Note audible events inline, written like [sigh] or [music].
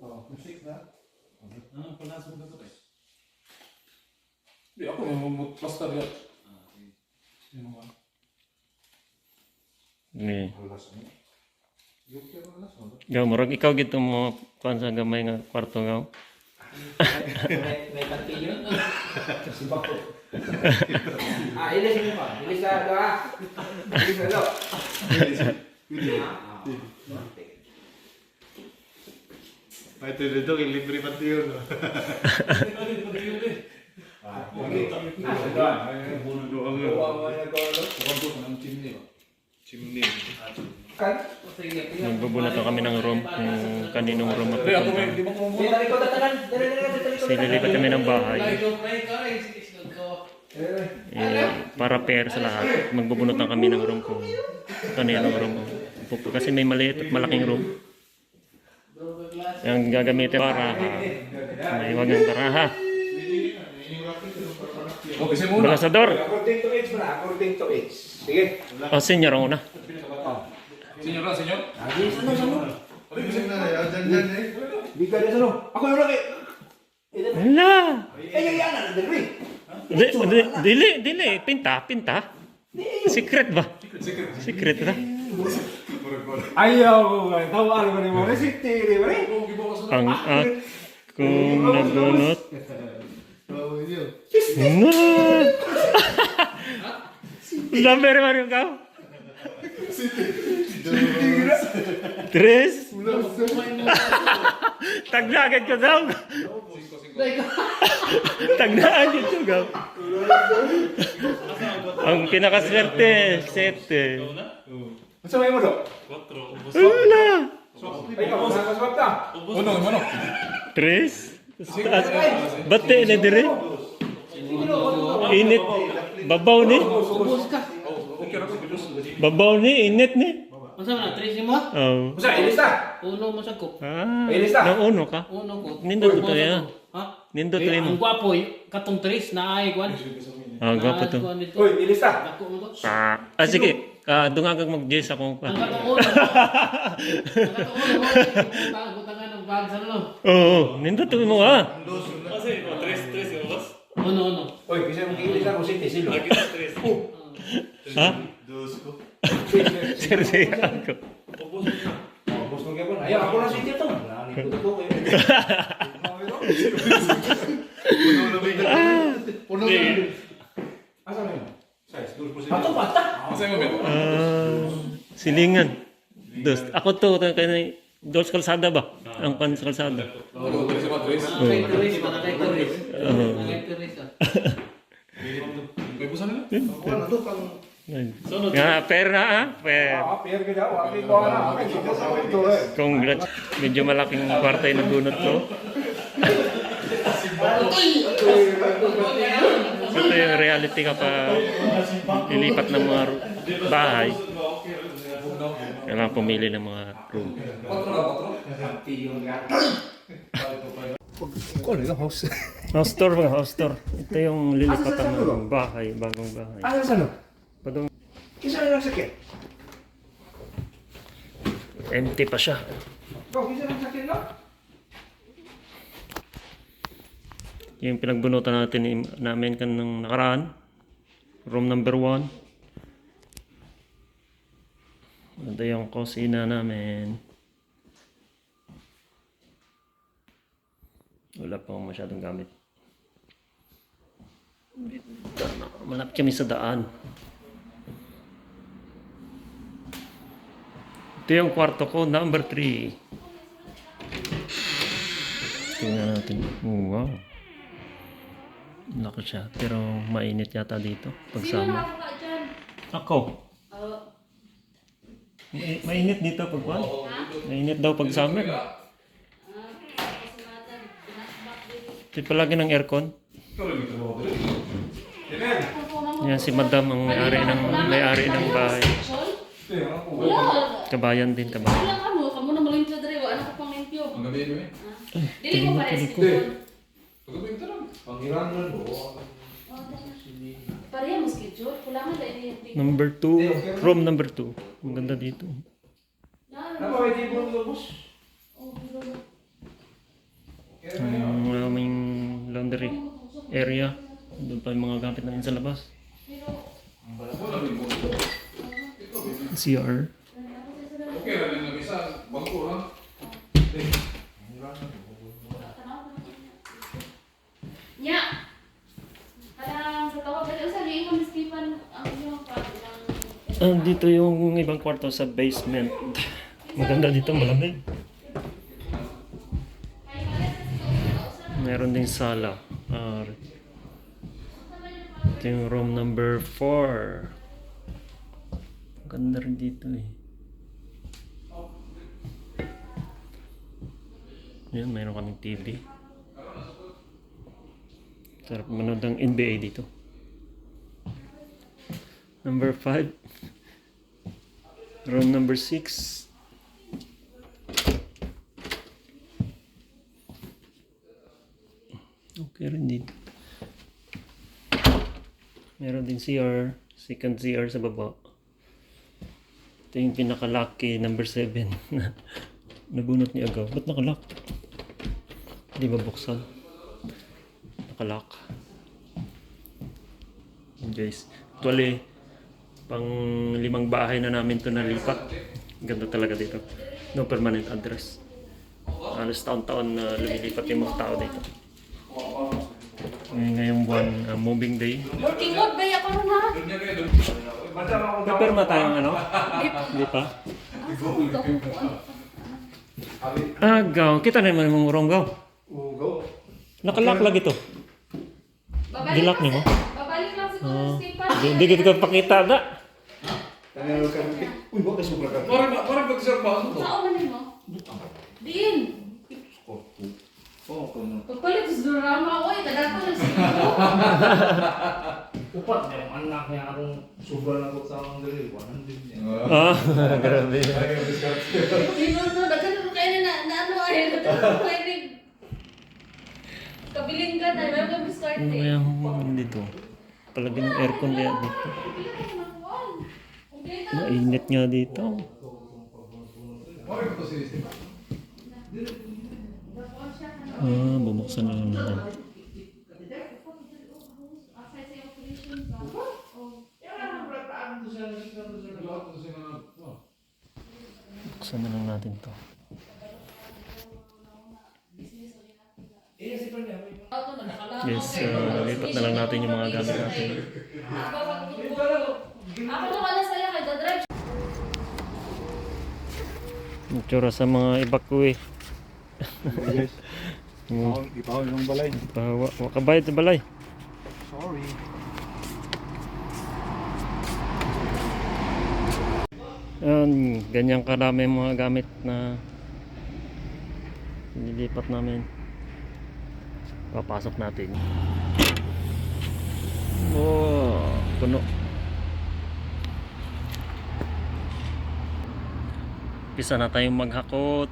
Oh, musik na. Ah, palasok na to eh. Di ako yung mag-plaster yan. Ah, okay. Yung mga Ni. halas ano. Yung kaya halas ano. Gaw murag ikaw gito mo kuan sa gamay nga kwarto gaw. may, may kantilyo. Si Bako. ah, ilis mo pa. Ilis na ito ah. Ilis na ito. Ah, ah. Ay, ito dito, yung libre pati yun. Magbubunot na kami ng room kung kaninong room may, mapupunta. Sililipat kami ng bahay. Eh, Eh, para pair sa lahat. Magbubunot na kami ng room kung kaninong room. Kasi may maliit at malaking room. Ang gagamitin para may wagang taraha. Oh. Balasador. According to age na. According to age. Sige. O, senior ang una. Senyor lang, senyor. Lagi, sano, sano? Ay, kasi na, ayaw dyan dyan eh. Di ka rin sano. Ako yung laki. Hala! eh, yung yan na. Dali. Di, di, dili, dili. Pinta, pinta. Secret ba? Secret ba? Ayaw, tahu ano ba ni mo? Resiti, di ba? Ang akong nabunot. Oo, yun. No! Number man yung ka? Tres? Tagnagan ko daw. Tagnagan ko daw. Ang pinakaswerte, sete. Masa may mo do? Wala. Ay, ako sa kaswap ta. Uno, uno. Tres? Bate na dire? Init. Babaw ni? Babaw ni, init ni. Masa na, tres mo? Oh. Masa, ilis ta. Uno mo sa ko. Ah, Ay, lista. nang uno ka? Uno ko. Nindot Uno to yan. ko. Ha? Nindot Eh, rin mo. Ang gwapo, y- katong tres na ay kwan. Ah, gwapo to. Uy, ilis. Ah, ah sige. Ah, dungagang mag-jess akong Ang uno. [laughs] Ang mo. Butang- Butangan ng bag sa ano. Oo, nindot mo ah. Uno, uno. Uy, kasi mong ilis ta ko siti silo. Ha? Dos ko. Sersihan ko. Oh, bos mo gyapon. Ayaw ako na siti to. Nani ko to. [laughs] Puno na may Puno na. Asa silingan. Dos. Ako to, kay Dos kalsada ba? Ang pan sa Teres. Oo. Nga, fair na ah. Fair. Ah, eh. Congrats. Medyo malaking kwarta yung nabunot ko. Ito yung reality kapag lilipat ng mga bahay. Kailangan pumili ng mga room. Patro. Ko na house. House tour mga house tour. Ito yung lilipatan ng bahay, bagong bahay. Asa sa no? Padong Kisa na lang sakit. empty pa siya. Kau kisa lang sakit no? Yung pinagbunutan natin namin kan ng nakaraan. Room number one. Ito yung kusina namin. Wala pa akong masyadong gamit. Malapit kami sa daan. Ito yung kwarto ko, number 3. Tingnan natin. Oh, wow. Laki siya. Pero mainit yata dito. Pag Sino nakaka dyan? Ako. Oo. Ma- mainit dito pag kwan? Ha? Mainit daw pag summer. Ah. Di palagi ng aircon. Yan si madam ang may-ari ng may-ari ng bahay. Kabayan din, kabayan. Wala ka mo. Kamu na malimpyo dere. Wala ka pang limpyo. Ang gabi yun, eh. Dili ko pares tinig ko. ko. Ang gabi yun, Pareha mo schedule. Kulangan dahil hindi. Number 2. Room number 2. Ang ganda dito. Napa may tibon ko boss? Oh. Ang aming laundry area. Doon pa yung mga gamit namin sa labas. CR. Okay lang yung isa. Bangko ha. Nya. Parang sa tawag pero sa giingon ni Stephen ang inyong pa ng Ah, dito yung ibang kwarto sa basement. Maganda dito, malamig. Meron din sala. Ah, ito yung room number 4. Ganda rin dito eh. Yan, mayroon kaming TV. Sarap manood ng NBA dito. Number 5. Room number 6. Okay rin dito. Meron din CR. Second CR sa baba. Ito yung pinaka-lucky number 7 na nabunot ni Agaw. Ba't nakalock? Hindi ba buksan? Nakalock. Guys. Actually, pang limang bahay na namin to nalipat. Ganda talaga dito. No permanent address. Halos taon-taon na lumilipat yung mga tao dito. Ngayon ngayong buwan, uh, moving day. working mode ba ya karon ha? Doon. Pipirma tayong ano? Hindi pa. Agaw, kita na naman mong urong gaw. Ugo. Nakalock lagi to. Babalik Gilak lang ni mo? Babalik lang siguro Oh. si Stephen. Di, di kita pakita na. Tangan ka. Uy, bakit sobra ka? Parang parang pag sir ba ano to? Saan man mo? Din. Oo, kuno. Pagpalit sa drama, oy, kadako na siguro. Upat niya ang anak niya akong sobra na ko sa akong dali. 100 niya. Ah, [laughs] grabe. Dino no, daghan mo kayo na na ano ay, daghan mo kayo ni Kabilin ka na, may mga start Ano eh. ang dito? Palagyan ng aircon kaya dito. Mainit nga dito. Ah, bubuksan na lang natin. Buksan na lang natin to. Yes, uh, lipat na lang natin yung mga gamit natin. Ako naman na saya kay Dadrive. Yung tsura sa mga evacuee. Guys, [laughs] Hmm, ipahaw yung balay. pahawa. Wakabayad sa balay. Sorry. Yan, ganyan karami mga gamit na nilipat namin. Papasok natin. Oh, puno. Pisa na tayong maghakot.